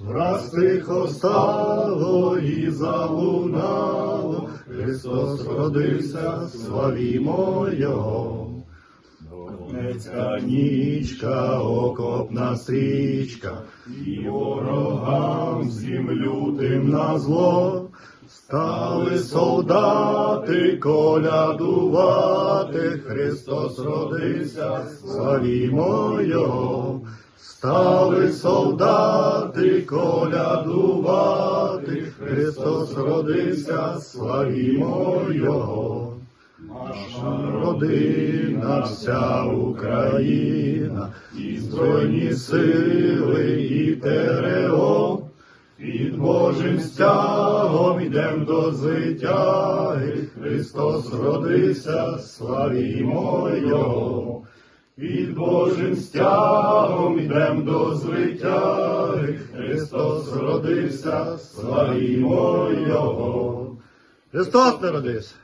Враз тихо стало і залунало, Христос родився, славімо Його. Донецька нічка, окопна стрічка, і ворогам всім лютим на зло. Стали солдати колядувати, Христос родився, славімо Його. Стали солдати колядувати, Христос родився, славімо Його. Наша родина, вся Україна, і Збройні сили, і ТРО, Стягом ідем до звитяги, Христос родився, славімо Його. Під Божим стягом ідем до звитяги, Христос родився, славімо Його. Христос народився!